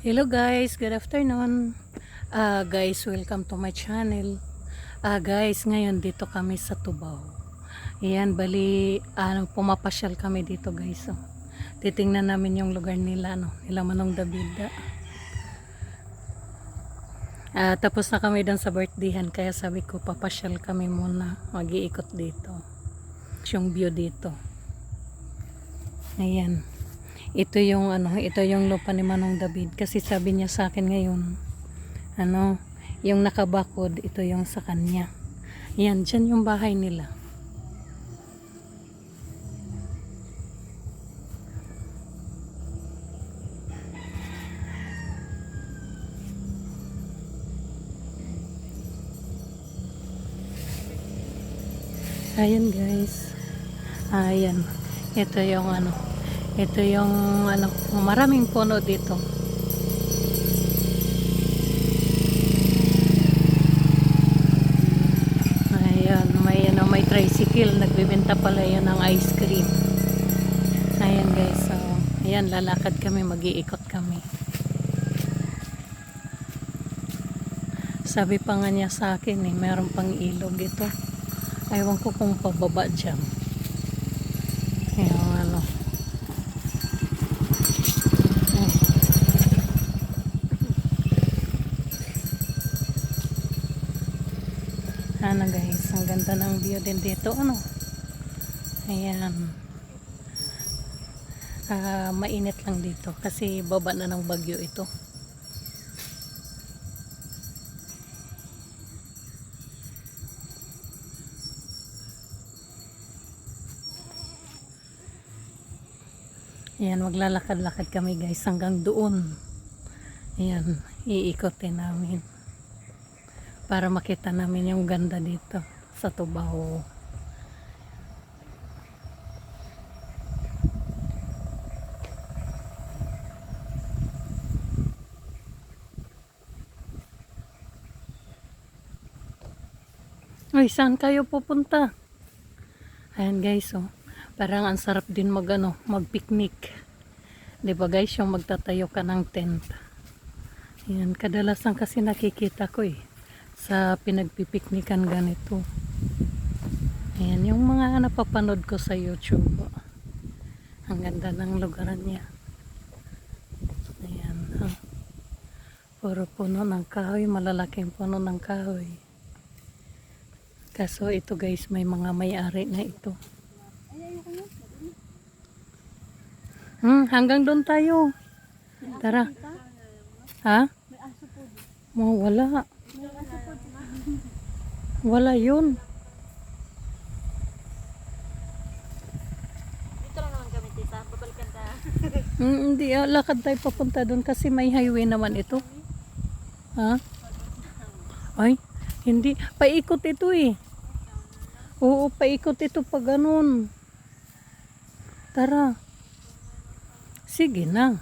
Hello guys, good afternoon. Ah guys, welcome to my channel. Ah guys, ngayon dito kami sa Tubaw. Ayan, bali ano, pumapasyal kami dito guys. Oh. Titingnan namin yung lugar nila, no? Nila Manong David. Ah, tapos na kami doon sa birthdayhan, kaya sabi ko papasyal kami muna. Mag-iikot dito. Yung view dito. Ayan. Ito yung ano, ito yung lupa ni Manong David kasi sabi niya sa akin ngayon ano, yung nakabakod, ito yung sa kanya. Yan, dyan yung bahay nila. Ayan guys. Ayan. Ito yung ano. Ito yung ano, maraming puno dito. Ayan, may ano, may tricycle. Nagbebenta pala yan ng ice cream. Ayan guys, so, ayan, lalakad kami, mag-iikot kami. Sabi pa nga niya sa akin eh, meron pang ilog ito. Aywan ko kung pababa dyan. Ayan, ano. Ayan. Ano guys, ang ganda ng view din dito. Ano? Ayan. Ah, mainit lang dito kasi baba na ng bagyo ito. Ayan, maglalakad-lakad kami guys hanggang doon. Ayan, iikotin namin. Para makita namin yung ganda dito sa Tubaho. Ay, saan kayo pupunta? Ayan guys, oh. Parang ang sarap din mag, ano, mag-picnic. 'Di ba guys, yung magtatayo ka ng tent. Ayan, kadalasan kasi nakikita ko eh sa pinagpipiknikan ganito. Ayan, yung mga napapanood ko sa YouTube. Ang ganda ng lugaran niya. Ayan, ha. Puro puno ng kahoy, malalaking puno ng kahoy. Kaso ito guys, may mga may-ari na ito. Hmm, hanggang doon tayo. Tara. Ha? Mo wala. Wala yun. Dito lang naman kami, tita. Babalikan ka. Hmm, hindi, ah, lakad tayo papunta doon kasi may highway naman ito. Ha? Ay, hindi. Paikot ito eh. Oo, paikot ito pa ganun. Tara. Sige na.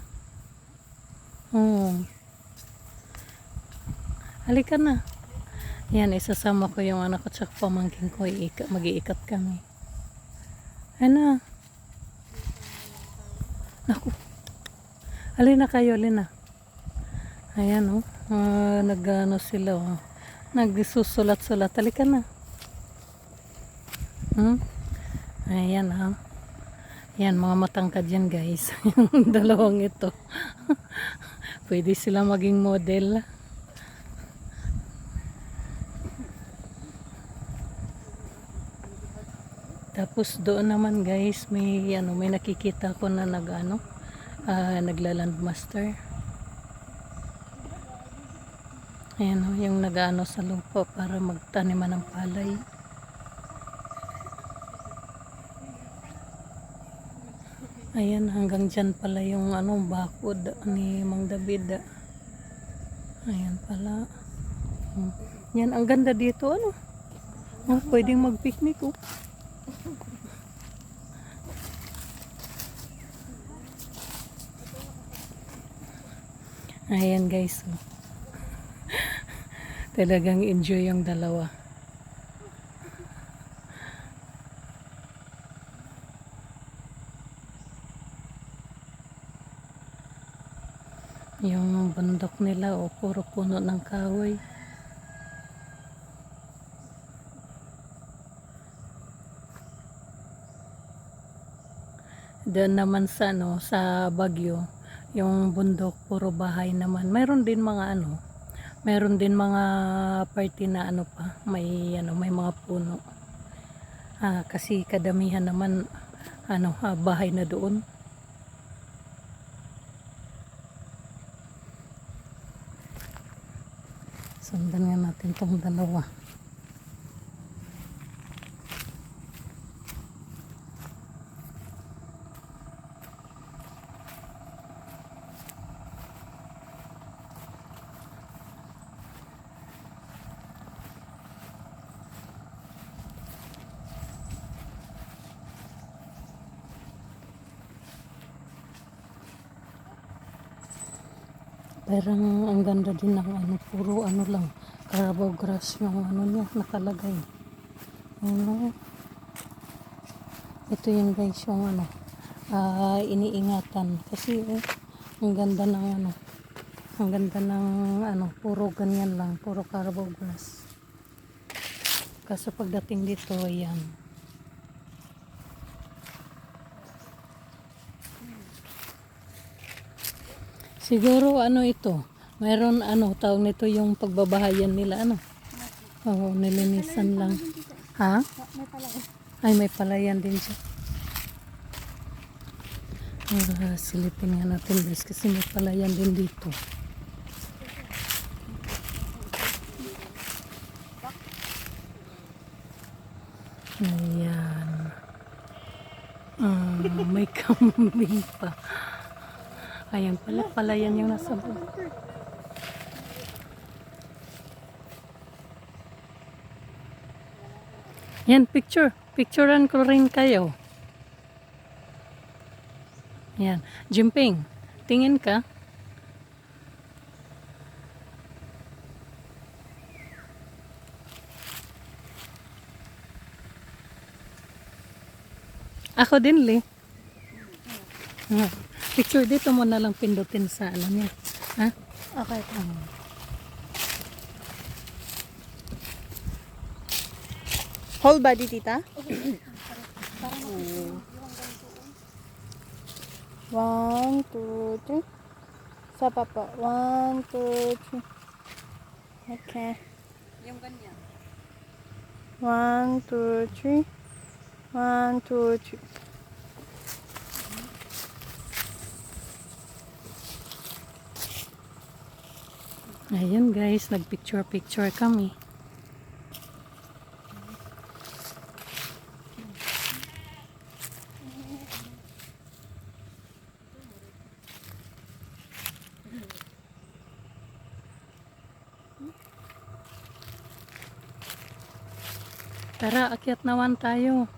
Oo. Halika na. Yan, isasama ko yung anak ko at pamangkin ko. Iika, mag-iikat kami. Ano? Naku. Alin na kayo, alin na. Ayan, oh. Ah, nag-ano sila, oh. Nagsusulat-sulat. Halika na. Hmm? Ayan, ha. Yan, mga matangkad yan, guys. Yung dalawang ito. Pwede sila maging model. Tapos doon naman guys, may ano, may nakikita ko na nag ano, ah, nagla-landmaster. Ayan o, yung nag-ano sa lupa para magtaniman ng palay. Ayan, hanggang dyan pala yung ano, bakod ni Mang David. Ayan pala. Yan, ang ganda dito, ano? Oh, pwedeng mag-picnic, oh. Ayan guys. oh. Talagang enjoy yung dalawa. Yung bundok nila o puro puno ng kahoy. Doon naman sa ano, sa Bagyo, yung bundok puro bahay naman. Mayroon din mga ano, mayroon din mga party na ano pa, may ano, may mga puno. Ah, kasi kadamihan naman ano, ah, bahay na doon. Sundan nga natin tong dalawa. Parang ang ganda din ng ano, puro ano lang, Carabao grass yung ano niya nakalagay. Ano? Ito yung guys yung ano, ah, iniingatan. Kasi eh, ang ganda ng ano, ang ganda ng ano, puro ganyan lang, puro Carabao grass. Kaso pagdating dito, ayan. Siguro ano ito, mayroon ano, tawag nito yung pagbabahayan nila ano. Oo, nilinisan lang. Ha? Ay, may palayan din siya. Ah, silipin nga natin guys kasi may palayan din dito. Ayan. Ah, may kambing pa. Ayan pala, palayan yung nasa baba. Yan, picture. Picturean ko rin kayo. Yan. Jimping, tingin ka. Ako din, Lee. Ah, Picture dito mo na lang pindutin sa ano niya. Ha? Okay. Ah. Whole body, tita? One, two, three. Sa papa. One, two, three. Okay. Yung ganyan. One, two, three. One, two, three. Ayun guys, nagpicture-picture kami. Tara, akyat naman tayo.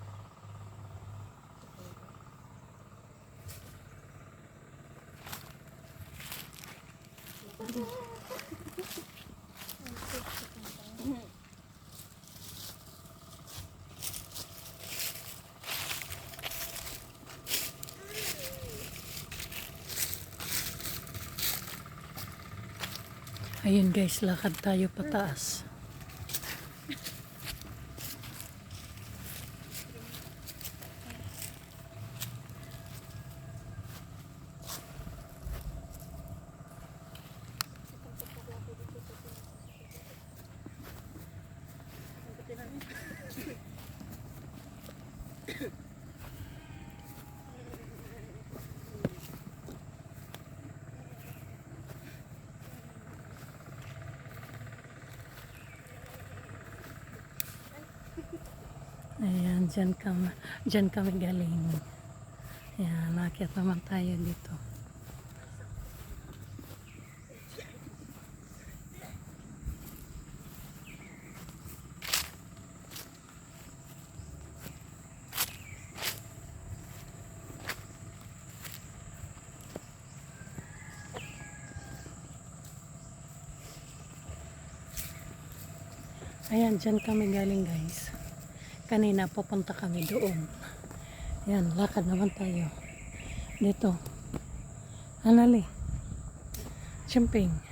Ayun guys, lakad tayo pataas. Ayan, dyan kami, dyan kami galing. Ayan, nakakit naman tayo dito. Ayan, dyan kami galing guys. Kanina papunta kami doon. Ayan, lakad naman tayo. Dito. Anali. Champagne.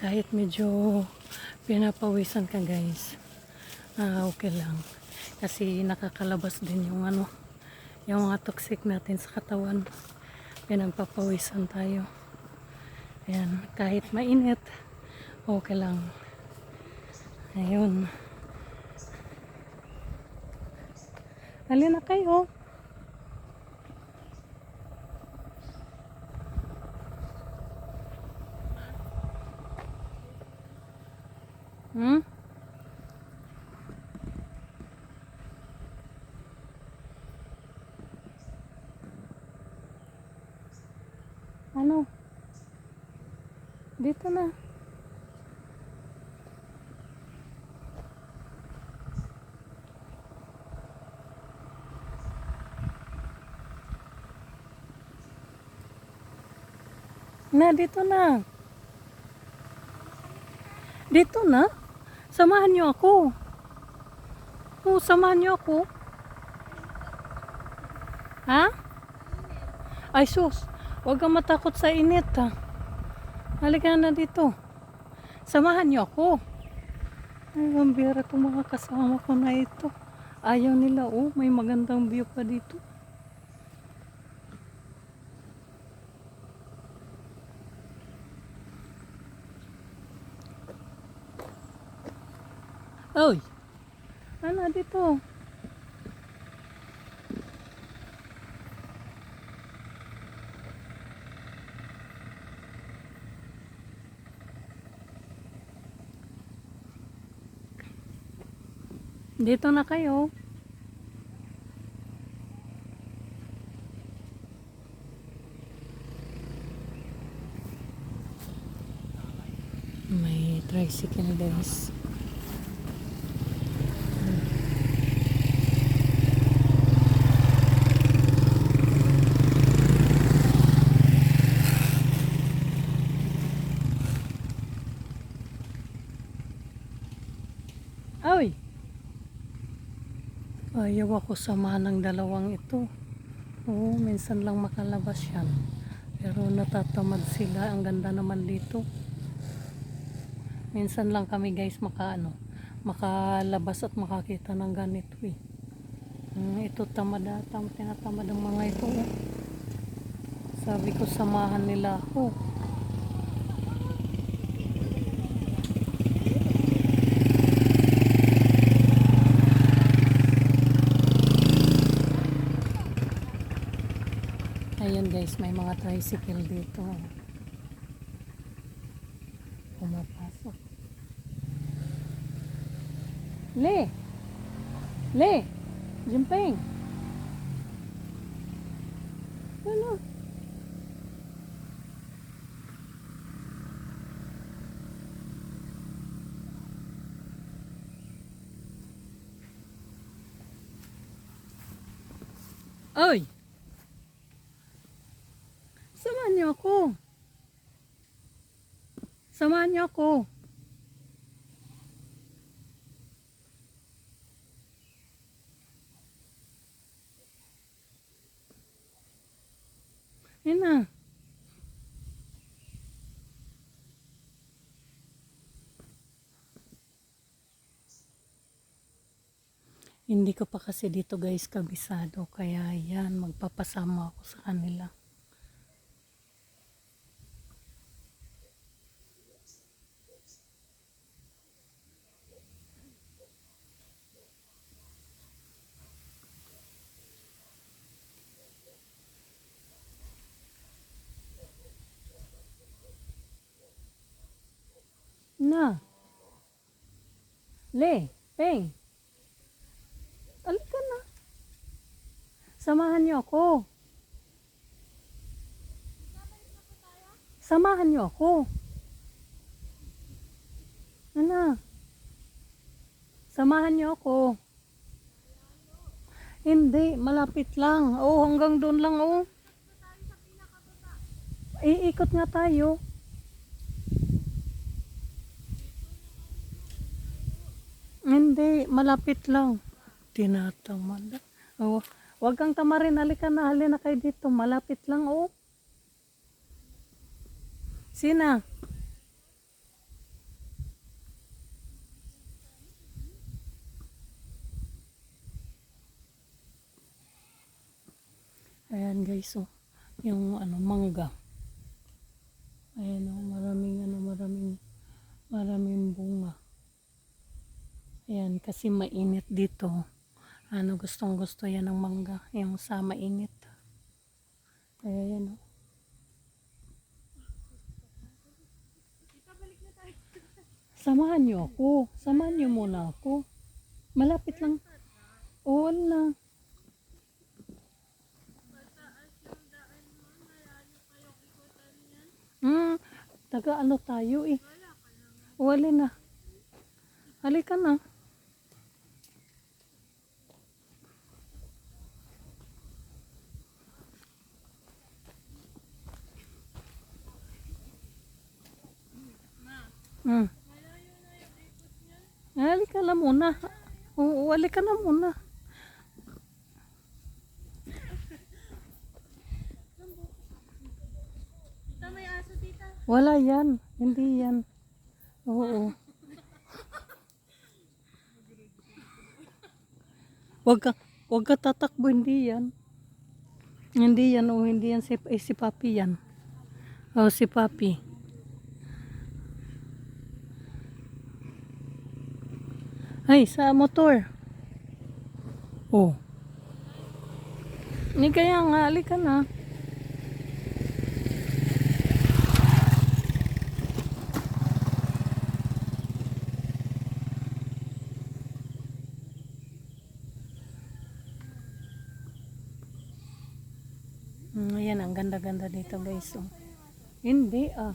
Kahit medyo pinapawisan ka guys. Ah, okay lang. Kasi nakakalabas din yung ano yung mga toxic natin sa katawan. Pinagpapawisan tayo. Ayan kahit mainit okay lang. Ayun. Alin na kayo Hmm? Ano? Dito na. Na, dito na. Dito na. Samahan niyo ako. Oo, samahan niyo ako. Ha? Ay sus, huwag kang matakot sa init ha. Halika na dito. Samahan niyo ako. Ay, ang bira itong mga kasama ko na ito. Ayaw nila, oh, may magandang view pa dito. Oy! Ano dito? Dito na kayo. May tricycle guys. Ayaw ako sama ng dalawang ito. Oo, minsan lang makalabas yan. Pero natatamad sila. Ang ganda naman dito. Minsan lang kami guys maka ano, makalabas at makakita ng ganito eh. Hmm, ito tamad tam tinatamad ang mga ito. oh. Sabi ko samahan nila ako. Ayan may mga tricycle dito. Pumapasok. Le! Le! Jimpeng! Ano? Oy! Samahan niyo ako. Samahan niyo ako. Ayun na. Hindi ko pa kasi dito guys kabisado kaya yan magpapasama ako sa kanila. Na. Le, Peng. Alika na. Samahan niyo ako. Samahan niyo ako. Ano? Samahan niyo ako. Hindi, malapit lang. Oo, hanggang doon lang, oh. Iikot nga tayo. Hindi, malapit lang. Tinatamad. Oh, wag kang tamarin, halika na, halina kayo dito. Malapit lang, oh. Sina? Ayan guys, oh. Yung ano, mangga. Ayan oh, maraming ano, maraming maraming bunga. Ayan, kasi mainit dito. Ano, gustong gusto yan ng mangga. Yung sa mainit. Kaya yan oh. Samahan niyo ako. Samahan niyo muna ako. Malapit lang. Oo, wala. Hmm, taga ano tayo eh. Wala na. Halika na. Hmm. Halika na muna. Oo, halika na muna. Wala yan. Hindi yan. Oo. Wag ka, wag ka tatakbo. Hindi yan. Hindi yan. Oh, hindi yan si, eh, si Papi yan. Oh, si Papi. Ay, sa motor. Oh. Ni kaya nga, halika na. Mm, ayan, ang ganda-ganda dito guys. Oh. Hindi ah.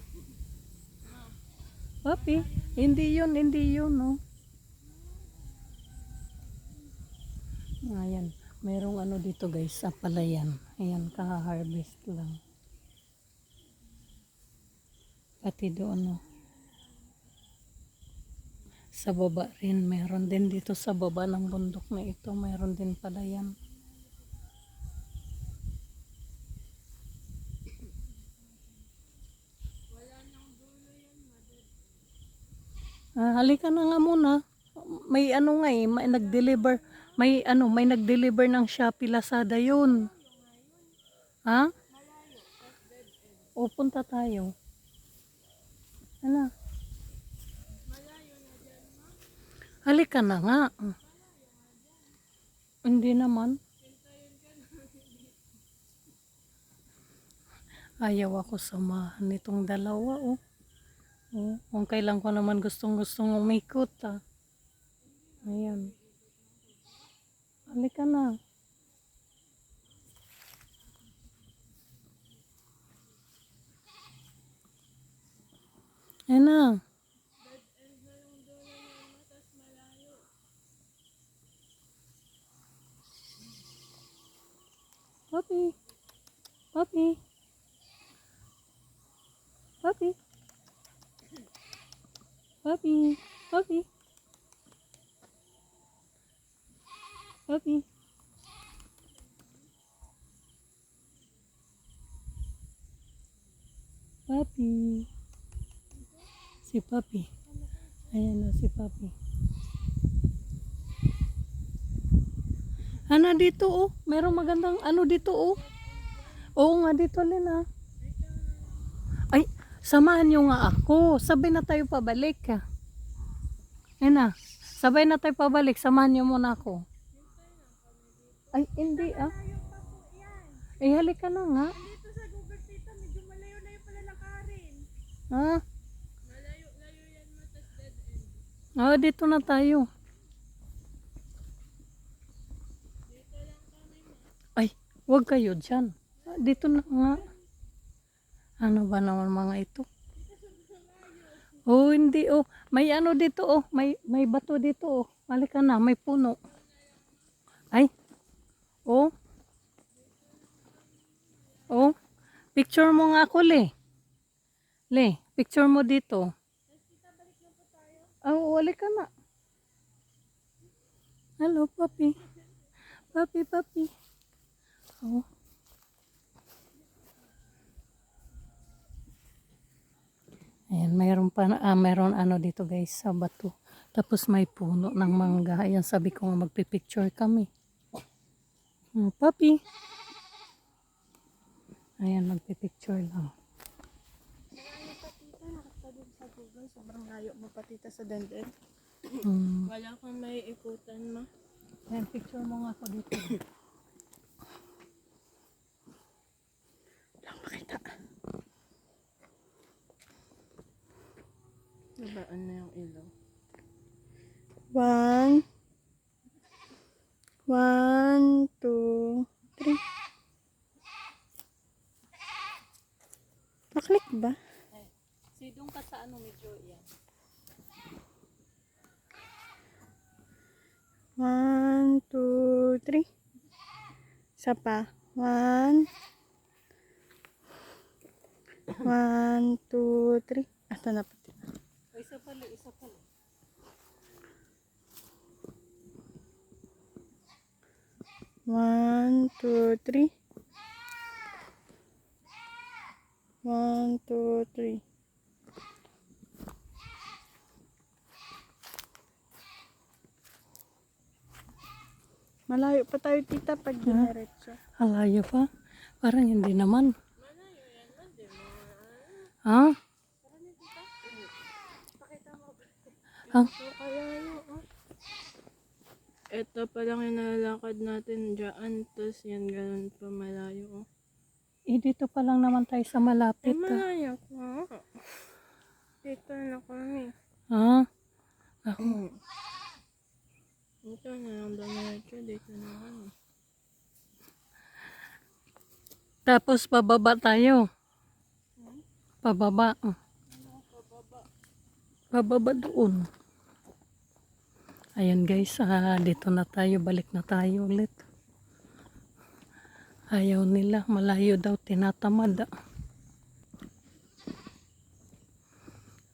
Papi, hindi yun, hindi yun. Oh. Ayan, merong ano dito guys, sa palayan. Ayan, kaha-harvest lang. Pati doon, oh. Sa baba rin, meron din dito sa baba ng bundok na ito, meron din palayan. Ah, halika na nga muna. May ano nga eh, may nag-deliver, may ano, may nag-deliver ng Shopee Lazada yun. Ha? O, punta tayo. Ano? Halika na nga. Hindi naman. Ayaw ako samahan nitong dalawa, oh. Oh, kung kailan ko naman gustong gustong umikot ah. Ayan. Halika na. Ayan na. Papi. Papi. Papi. Papi, papi. Papi. Papi. Si papi. Ayan na si papi. Ana dito oh. Merong magandang ano dito oh. Oo nga dito Lina. Ay, samahan niyo nga ako. Sabay na tayo pabalik. Ayun na. Sabay na tayo pabalik. Samahan niyo muna ako. Ay, hindi ah. Eh, halika na nga. Dito sa Google Tita, medyo malayo-layo pala lakarin. Ha? Malayo-layo yan matas dead end. Ah, dito na tayo. Ay, Huwag kayo dyan. Ah, Dito na nga. Ano ba naman mga ito? Oh, hindi oh. May ano dito oh. May may bato dito oh. Halika na, may puno. Ay. Oh. Oh. Picture mo nga ako, Le. Le, picture mo dito. Oh, halika na. Hello, papi. Papi, papi. Oh. Ayan, mayroon pa, ah, mayroon ano dito guys, sa bato. Tapos may puno ng mangga. Ayan, sabi ko nga magpipicture kami. Oh, papi. Ayan, magpipicture lang. Sa Google. Sobrang layo mo patita sa Denden. Hmm. Wala kang may ikutan ma. Ayan, picture mo nga ako dito. Walang makita. Nabaan na yung ilaw. One. One, two, three. Paklik ba? Si doon ka sa ano medyo yan. One, two, three. Isa pa. One. One, two, three. Ito na pati. Isa pala, isa pala. One, two, three. One, two, three. Malayo pa tayo tita pag diniretso. Alayo pa. Parang hindi naman. Ha? Ha? So, kaya yun, oh. Ito pa lang yung nalalakad natin dyan. Tapos yan, ganun pa malayo. Eh, dito pa lang naman tayo sa malapit. ah. malayo pa. Dito na kami. Ha? Ako. Ito na lang diretso. Dito na kami. Tapos pababa tayo. Pababa. oh. Pababa doon. Ayan guys, ah, dito na tayo. Balik na tayo ulit. Ayaw nila. Malayo daw. Tinatamad. ah.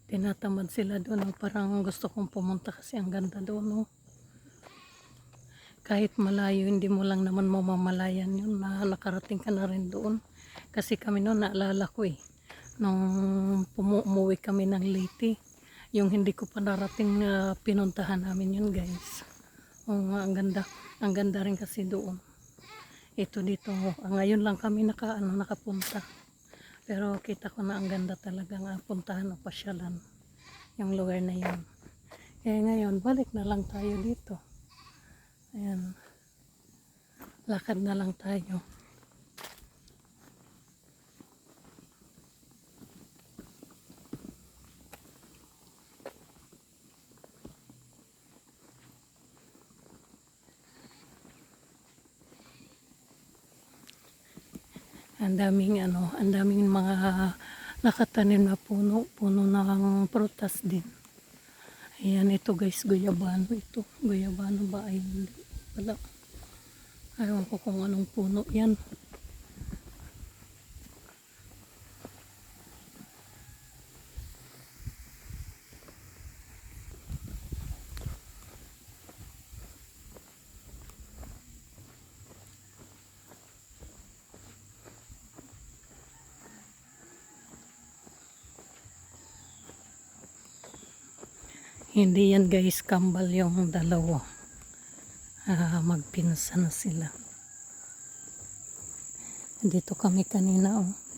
Tinatamad sila doon. oh. Parang gusto kong pumunta kasi ang ganda doon. Oh. Kahit malayo, hindi mo lang naman mamamalayan yun na nakarating ka na rin doon. Kasi kami noon, naalala ko eh, nung umuwi kami ng Leyte, yung hindi ko pa narating na pinuntahan namin yun guys. Nga, ang ganda. Ang ganda rin kasi doon. Ito dito, ah, ngayon lang kami naka, ano, nakapunta. Pero kita ko na ang ganda talaga nga puntahan o pasyalan yung lugar na yun. Kaya ngayon, balik na lang tayo dito. Ayan. Lakad na lang tayo. Ang daming ano, ang daming mga nakatanim na puno, puno ng prutas din. Ayan, ito guys, guyabano ito. Guyabano ba ay? Wala. Ayaw ko kung anong puno yan. Hindi yan guys, kambal yung dalawa. Ah, magpinsa na sila. Dito kami kanina oh.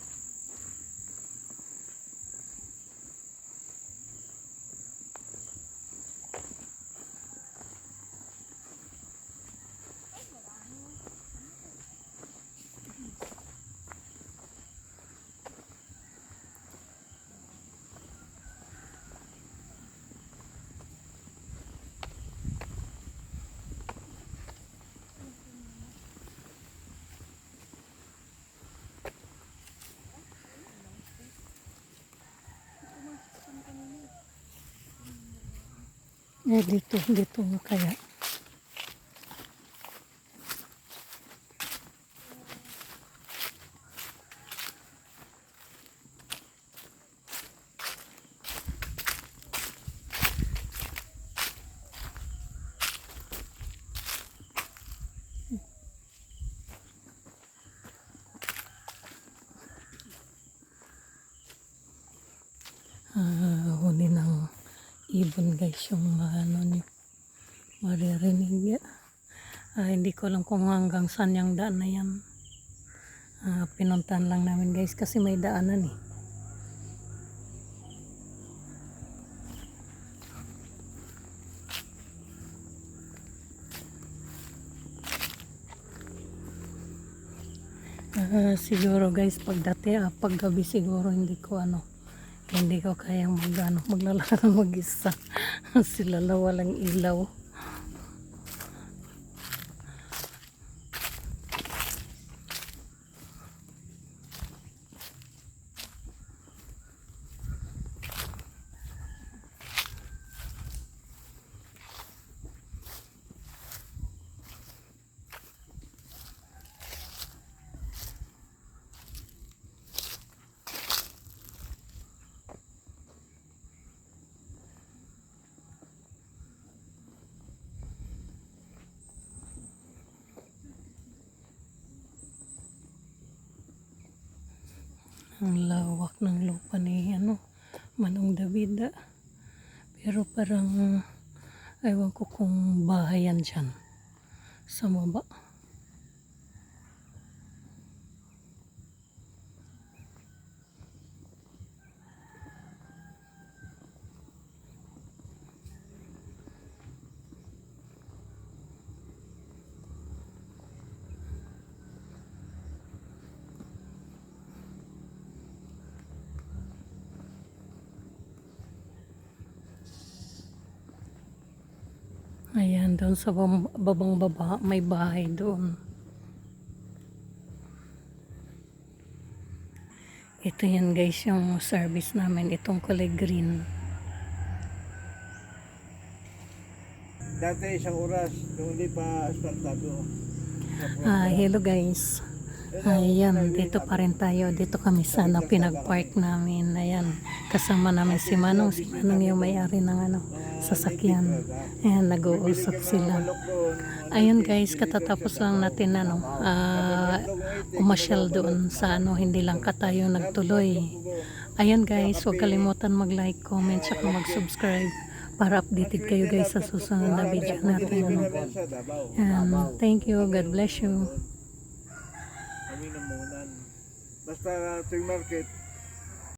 Eh, dito, dito kaya. Ah, huli ng ibon guys yung maririnig niya. Ah, hindi ko alam kung hanggang saan yung daan na yan. Ah, pinuntahan lang namin guys kasi may daanan eh. Ah, siguro guys pag dati ah, pag gabi siguro hindi ko ano hindi ko kayang mag ano, maglalakad mag-isa sila la walang ilaw ang lawak ng lupa ni ano Manong David ah. pero parang ewan ko kung bahayan dyan sa baba ayan doon sa babang baba may bahay doon ito yan guys yung service namin itong kulay green Dati isang oras, nung hindi pa asfaltado. Ah, hello guys. Ayan, dito pa rin tayo. Dito kami sa ano, pinag-park namin. Ayan, kasama namin si Manong. Si Manong yung may-ari ng ano, sasakyan. Ayan, nag-uusap sila. Ayun guys, katatapos lang natin ano, ah, umasyal doon sa ano, hindi lang ka tayo nagtuloy. Ayun guys, huwag kalimutan mag-like, comment, saka mag-subscribe para updated kayo guys sa susunod na video natin. Ayan, thank you. God bless you. Basta tuwing market,